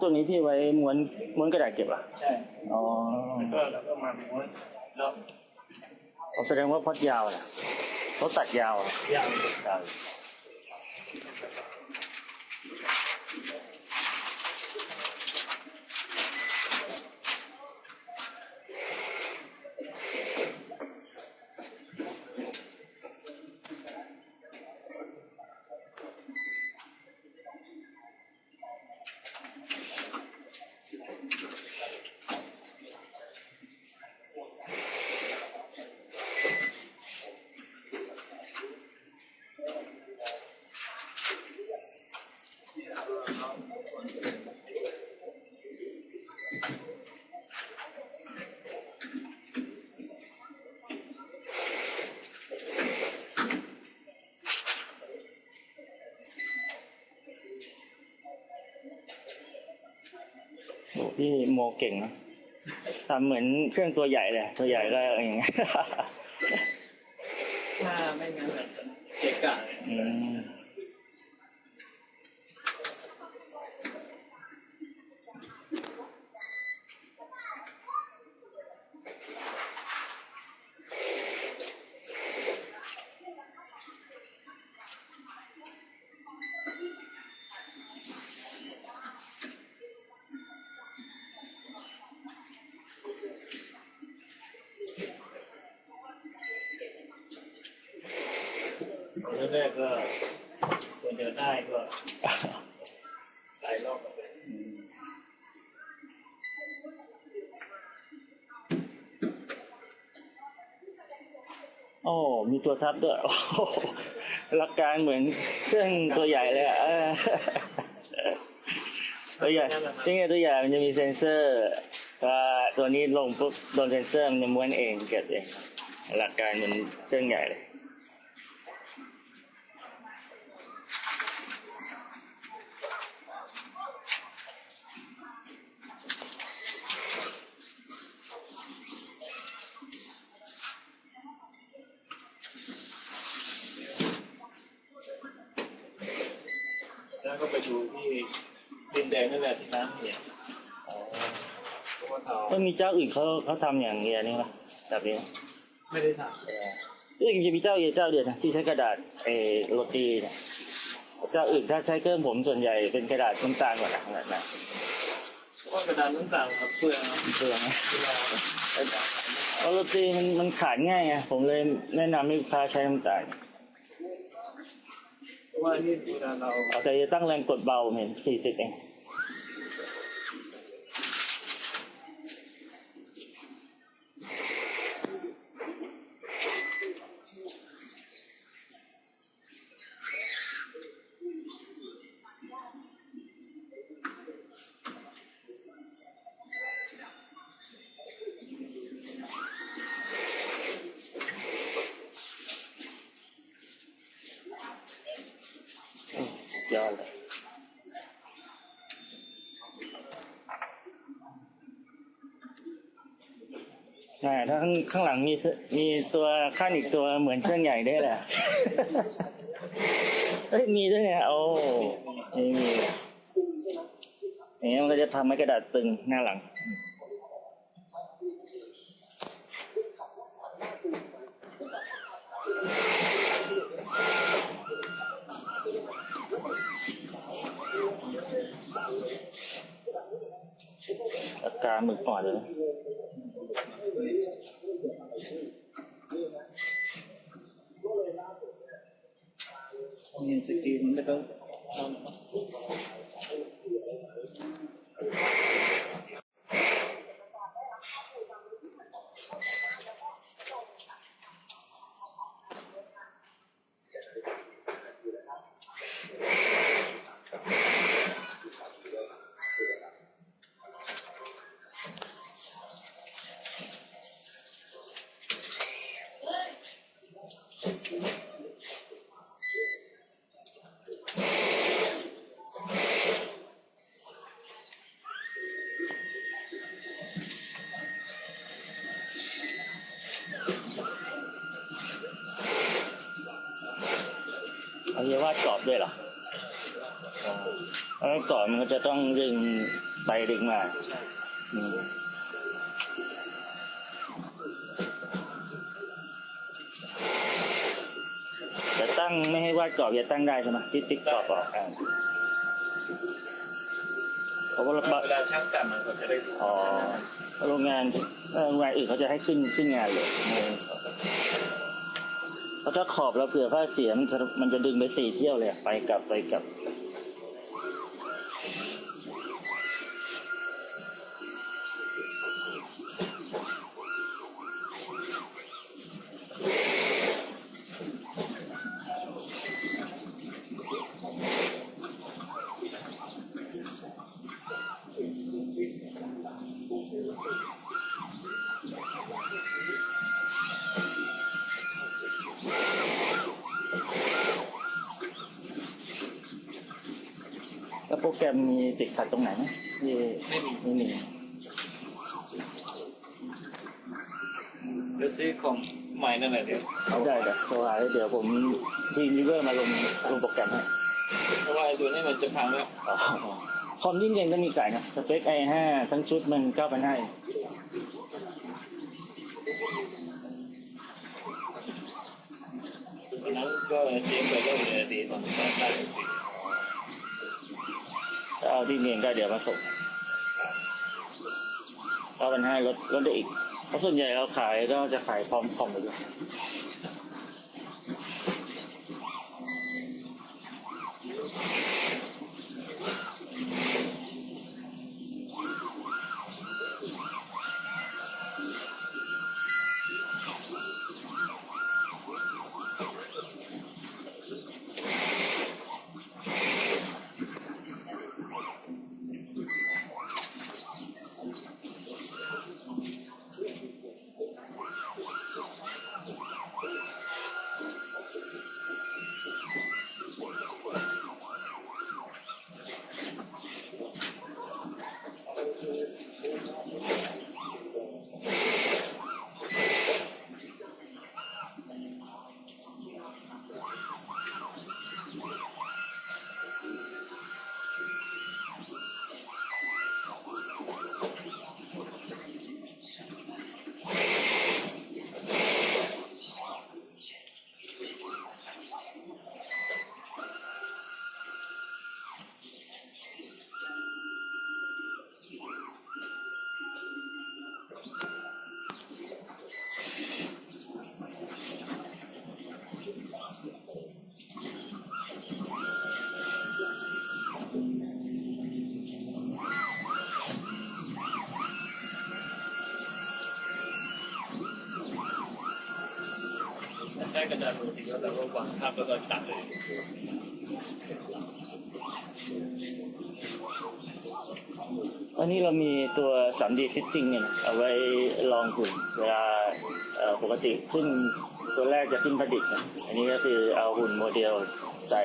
ตัวนี้พี่ไว้ม้วนม้วนกระดาษเก็บอะ ใช่อ๋อแล้วก็แล้วก็มาม้วนแล้วอ๋อแสดงว่าพอดยาวนะเขาตัดยาวอะยาว ยาว พี่โมเก่งนะทำเหมือนเครื่องตัวใหญ่เลยตัวใหญ่ก็อย่างเงี้ยถ้าไม่งั้นแบบเจ๊กะเนี่ยอืม ตอนแรกก็ตัวเดียวได้ก็หลายรอบแล้ว โอ้มีตัวทับด้วยหลักการเหมือนเครื่องตัวใหญ่เลยอะตัวใหญ่นี่ไงตัวใหญ่มันจะมีเซนเซอร์ตัวนี้ลงปุ๊บโดนเซนเซอร์มันจะม้วนเองเก็บเองหลักการเหมือนเครื่องใหญ่เลย ก็ไปดูที่ดินแดงนั่นแหละที่น้ำเนี่ยเพราะว่าเขาก็มีเจ้าอื่นเขาเขาทำอย่างเงี้ยนี่ไหมแบบนี้ไม่ได้ทเออเรื่องจะมีเจ้าเดียวเจ้าเดียวนะที่ใช้กระดาษเออโรตีนะเจ้าอื่นถ้าใช้เครื่องผมส่วนใหญ่เป็นกระดาษน้ำตาลหมดนะนะนะำเพราะว่ากระดานน้ำตาลครับเพื่อเพื่อไงเวลาเพราะโรตีมันมันขาดง่ายไงผมเลยแนะนำให้ลูกค้าใช้น้ำตาล เพราะว่านี่เวลาเราเอาแต่จะตั้งแรงกดเบาเห็นสี่สิบเอง ข้างข้างหลังมีสมีตัวขั้นอีกตัวเหมือนเครื่องใหญ่ได้วยแหละ เฮ้ยมีด้วยเนี่ยโอ้นี่มีอย่างเงี้ยมันก็จะทำให้กระดาษตึงหน้าหลัง อาการหมึกอ่อนเลยนะเงินสกรีนมันไม่ต้อง ด้วยเหรออ๋อแล้วกรอบมันก็จะต้องดึงไปดึงมาอืมจะตั้งไม่ให้วาดกรอบจะตั้งได้ใช่ไหมที่ติ๊กกรอบออกอ่าเพราะว่าเราเวลาช่างตัดมันก็จะได้ดูอ๋อโรงงานเอ่อโรงงานอื่นเขาจะให้ขึ้นขึ้นงานเลย พราะถ้าขอบเราเผื่อผ้าเสียมันจะมันจะดึงไปสี่เที่ยวเลยไปกลับไปกลับ แล้วโปรแกรมมีติดขัดตรงไหนไหมที่ไม่มีไม่มีเดี๋ยวซื้อของใหม่นั่นแหละเดี๋ยวเอาได้แต่โทรหาเดี๋ยวผมทีมลิเวอร์มาลงลงโปรแกรมให้เพราะว่าไอ้ตัวนี้มันจะพังแล้วอ๋อคอมยิ่งเย็นก็มีขายนะสเปค i5 ทั้งชุดมันเก้าพันห้าตอนนั้นก็เจ๊งไปก็เลยดีตอนที่ได้ได้ดี ถ้าเอาที่เมียนก็เดี๋ยวมาส่งเก้าพันห้าลดลดได้อีกเพราะส่วนใหญ่เราขายก็จะขายพร้อมคอมไปด้วย ได้กระดาษปกติแล้วเราก็วางทับแล้วก็ตัดเลยตอนนี้เรามีตัว 3D Stitching เนี่ยนะเอาไว้ลองหุ่นเวลาปกติขึ้นตัวแรกจะขึ้นประดิษฐ์นะอันนี้ก็คือเอาหุ่นโมเดลใส่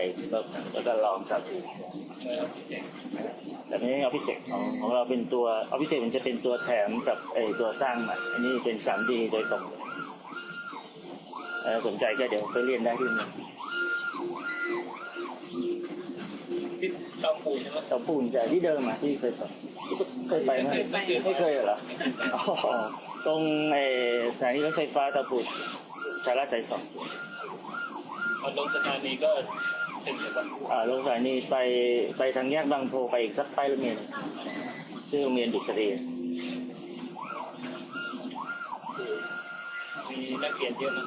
แล้วก็ลองสับนะครับเจ๋งแต่ไม่ใช่ออฟฟิเซกของของเราเป็นตัวออฟฟิเซกมันจะเป็นตัวแถมกับไอตัวสร้างใหมาอันนี้เป็น 3D โดยตรง สนใจก็เดี๋ยวไปเรียนได้ที่นี่ที่เตาปูนใช่ไหมเตาปูนจากที่เดิมอะที่เคยสอนเคยไปไหมไม่เคยเหรออ๋อตรงไอสถานีรถไฟฟ้าเตาปูนสาราสายสองพอลงสถานีก็ถึงเลยป่ะอ่าลงสถานีไปไปทางแยกบางโพไปอีกสักป้ายโรงเรียนชื่อโรงเรียนดุษฎีมีนักเรียนเยอะนะ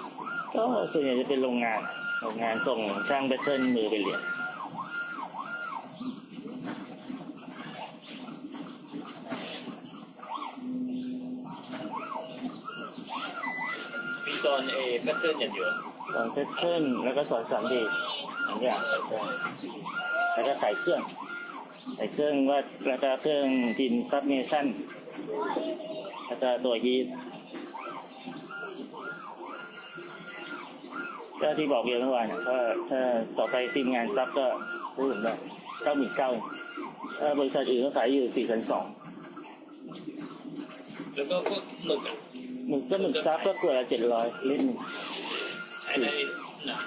ก็ส่วนใหญ่จะเป็นโรงงาน โรงงานส่งช่างแบตเทิลมือไปเรียนมีตอนเอแพทเทิร์นอย่างเดียวสอนแพทเทิลแล้วก็สอนสามดีอย่างเงี้ยแล้วก็ขายเครื่องขายเครื่องว่าแล้วก็เครื่องพิมพ์ซับเมชั่นแล้วก็ตัวฮีท ก็ที่บอกเรียนเมื่อวานนะว่าถ้าต่อไปทีมงานซับก็ซื้อผมได้เก้าหมื่นเก้าถ้าบริษัทอื่นก็ขายอยู่สี่แสนสองแล้วก็พวกหมึกอะหมึกก็หมึกซับก็ขวดละเจ็ดร้อยลิตรหนึ่งใช้ได้หนา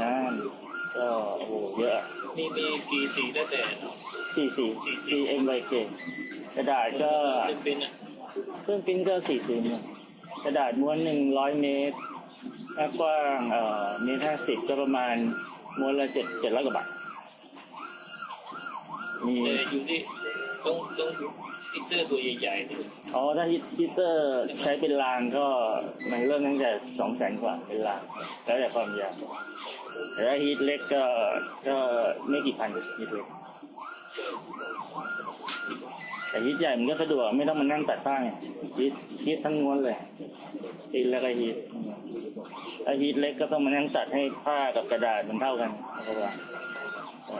น้ก็โอ้โหเยอะมีมีกี่สีได้แต่สี่สี่สี่เอ็มไวเคกระดาษก็เครื่องปิ้นก็สี่สิบกระดาษม้วนหนึ่งร้อยเมตร ถ้ากว้างเอ่อเมตรห้าสิบก็ประมาณม้วนละเจ็ดเจ็ดร้อยกว่าบาทมีแต่อยู่ที่ต้องต้องฮิตเตอร์ตัวใหญ่ๆนี่อ๋อถ้าฮิตฮิตเตอร์ใช้เป็นรางก็มันเริ่มตั้งแต่สองแสนกว่าเป็นรางแล้วแต่ความยาวแต่ถ้าฮิตเล็กก็ก็ไม่กี่พันฮิตเล็ก แต่ฮิตใหญ่มันก็สะดวกไม่ต้องมานั่งตัดป้ายฮิตฮิตทั้งม้วนเลยฮิตแล้วก็ฮิตถ้าฮิตเล็กก็ต้องมานั่งตัดให้ผ้ากับกระดาษมันเท่ากันแล้วก็วางใช่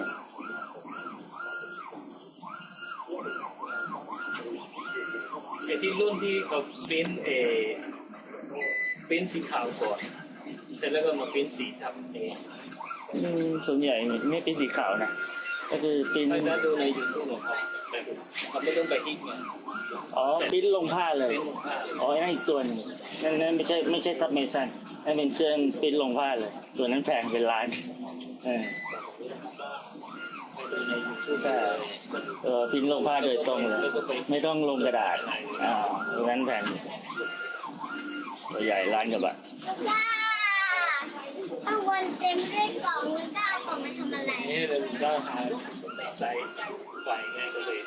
แต่ที่รุ่นที่เขาปริ้นเอปริ้นสีขาวก่อนเสร็จแล้วก็มาปริ้นสีทับเองอืมส่วนใหญ่ไม่เป็นสีขาวนะก็คือปริ้นถ้าถ้าดูในยูทูบของเขา แต่เขาไม่ต้องไปฮิตมันอ๋อปริ้นลงผ้าเลยปริ้นลงผ้าอ๋อนั่นอีกตัวหนึงนั่นนั่นไม่ใช่ไม่ใช่ซับเมชันนั่นเป็นเครื่องปริ้นลงผ้าเลย ตัวนั้นแพงเป็นล้านเออไปดูในยูทูบใช่เออปริ้นลงผ้าโดยตรงเลยไม่ต้องลงกระดาษอ่าตัวนั้นแพงตัวใหญ่ล้านกว่าบาทว้าข้างบนเต็มด้วยกล่องแล้วก็เอากล่องมาทำอะไร นี่เราก็หา ใส่ไฟไงก็เลย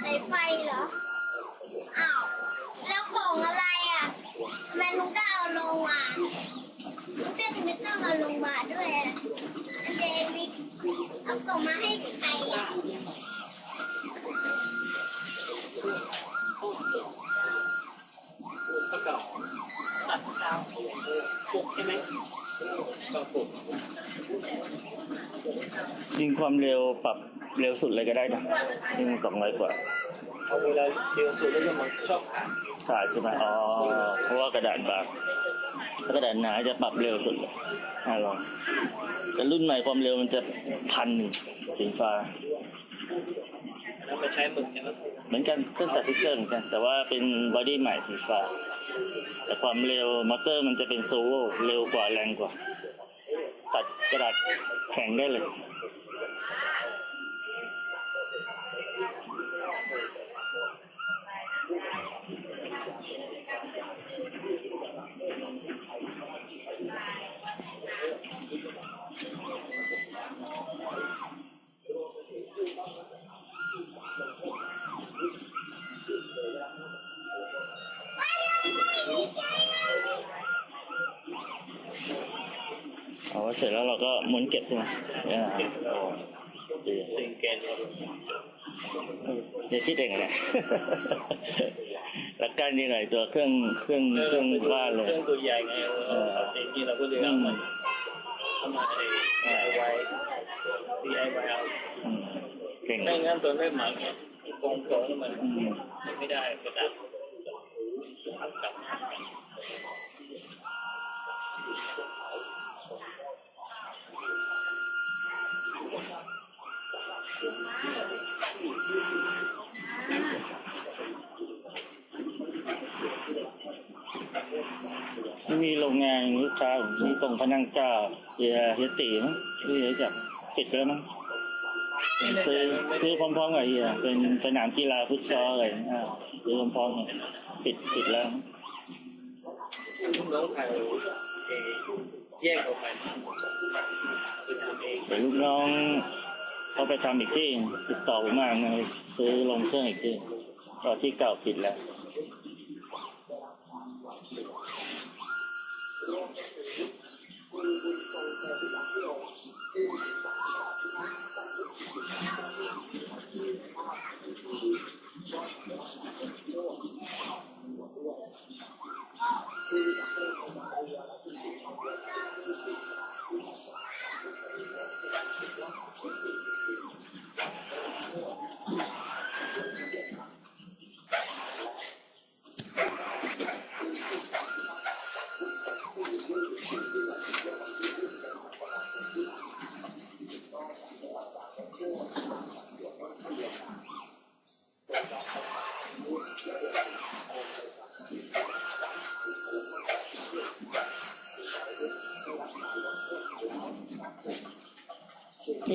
ใส่ไฟเหรอ อ้าว แล้วกล่องอะไรอะทำไมลุงก็เอาลงมาลุงก็ไม่ต้องเอาลงมาด้วยอะเดวิดเอากล่องมาให้ใครอะถ้าเก่าตัดดาวปุกใช่ไหมก็ปุก ยิงความเร็วปรับเร็วสุดเลยก็ได้นะยิงสองร้อยกว่าเอาเวลาเดียวสุดแล้วก็มันชอบขาดขาดใช่ไหมอ๋อเพราะว่ากระดาษบางถ้ากระดาษหนาจะปรับเร็วสุดเลยอ่าลองแต่รุ่นใหม่ความเร็วมันจะพันหนึ่งสีฟ้าแล้วไปใช้หมึกใช่ไหมเหมือนกันเครื่องตัดสติ๊กเกอร์เหมือนกัน แต่ว่าเป็นบอดี้ใหม่สีฟ้าแต่ความเร็วมอเตอร์มันจะเป็นโซโวเร็วกว่าแรงกว่า ตัดกระดาษแข็งได้เลย ร็จแล้วเราก็ม้วนเก็บใช่ไหมเนี่ยนะโอ้ดีสิงแกนเดี๋ยวคิดเองนะแล้วกันยังไงตัวเครื่องเครื่องเครื่องบ้านเลยเครื่องตัวใหญ่ไงเออแต่ที่เราก็เลยเอามาเอามาไอ้ไว้ DIY เอาอืมเก่งไม่งั้นตัวไม่หมาเนี่ยกองกองแล้วมันอืมไม่ได้กระดาษทับกับ นี่มีโรงงานลูกค้าผมที่ตรงพนังเกล้าเฮียเฮียตีมั้งที่รู้จักปิดไปแล้วมั้งซื้อซื้อพร้อมๆกับเฮียเป็นสนามกีฬาฟุตซอลอะไรอ่าซื้อพร้อมๆกันปิดปิดแล้วลูกน้องใครเอแยกออกไปไปทำเองเดี๋ยวลูกน้องเขาไปทำอีกที่ติดต่อผมมานะซื้อลงเครื่องอีกที่ตอนที่เก่าปิดแล้ว อ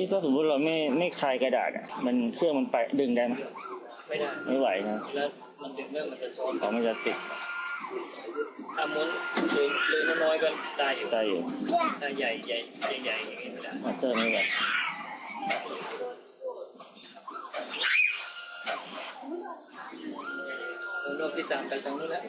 นี่ถ้าสมมติเราไม่ไม่คลายกระดาษอะมันเครื่องมันไปดึงได้ไหมไม่ได้ ไม่ไหวนะแล้วมันดึงเรื่องมันจะซ้อนเพราะมันจะติดถ้าม้วนเลยเลยน้อยๆก็ได้อยู่ได้อยู่อยากถ้าใหญ่ใหญ่ใหญ่ๆอย่างนี้ไม่ได้มอเตอร์ไม่ไหวรอบที่สามไปทางนู้นแล้ว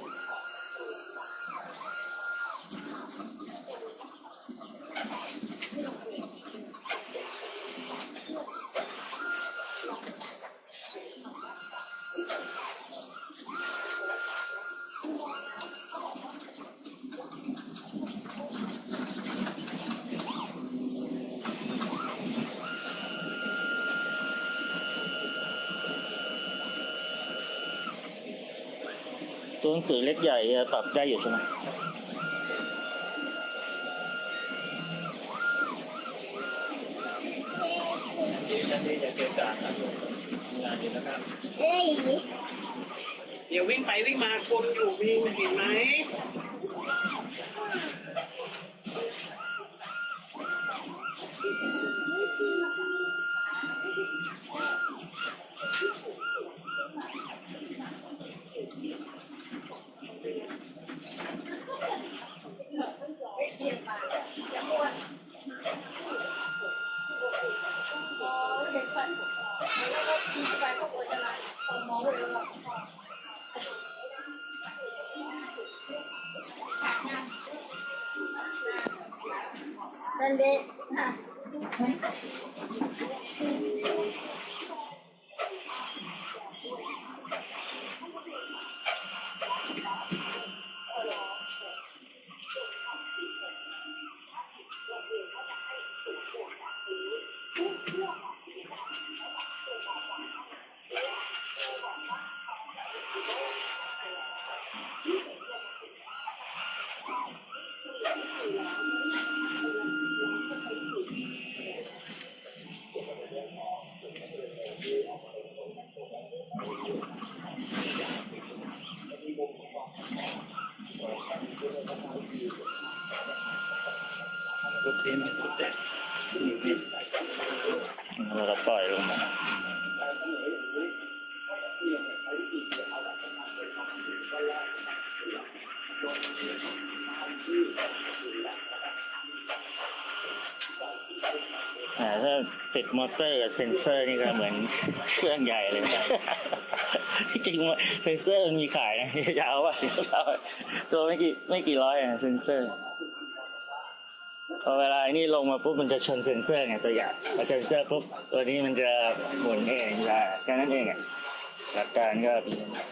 ตัวหนังสือเล็กใหญ่ปรับได้อยู่ใช่ไหม นั่น แล้วก็ปล่อยลงมาถ้าติดมอเตอร์กับเซนเซอร์นี่ก็เหมือนเครื่องใหญ่เลยที่จริงว่าเซนเซอร์มันมีขายนะจะเอาป่ะตัวไม่กี่ไม่กี่ร้อยอะเซนเซอร์ พอเวลาไอ้นี่ลงมาปุ๊บมันจะชนเซ็นเซอร์ไงตัวอย่างพอเซ็นเซอร์ปุ๊บตัวนี้มันจะหมุนเองได้แค่นั้นเองอะหลักการก็เป็นอย่างนี้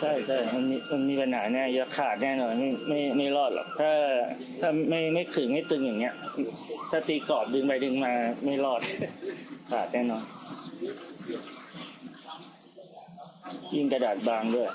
ใช่ใช่มันมีมันมีปัญหาแน่ยอะขาดแน่นอนไม่ไม่ไม่รอดหรอก ถ้าถ้าไม่ไม่ขึงไม่ตึงอย่างเงี้ย ถ้าตีกรอบดึงไปดึงมาไม่รอด ขาดแน่นอน ยิ่งกระดาษบางด้วย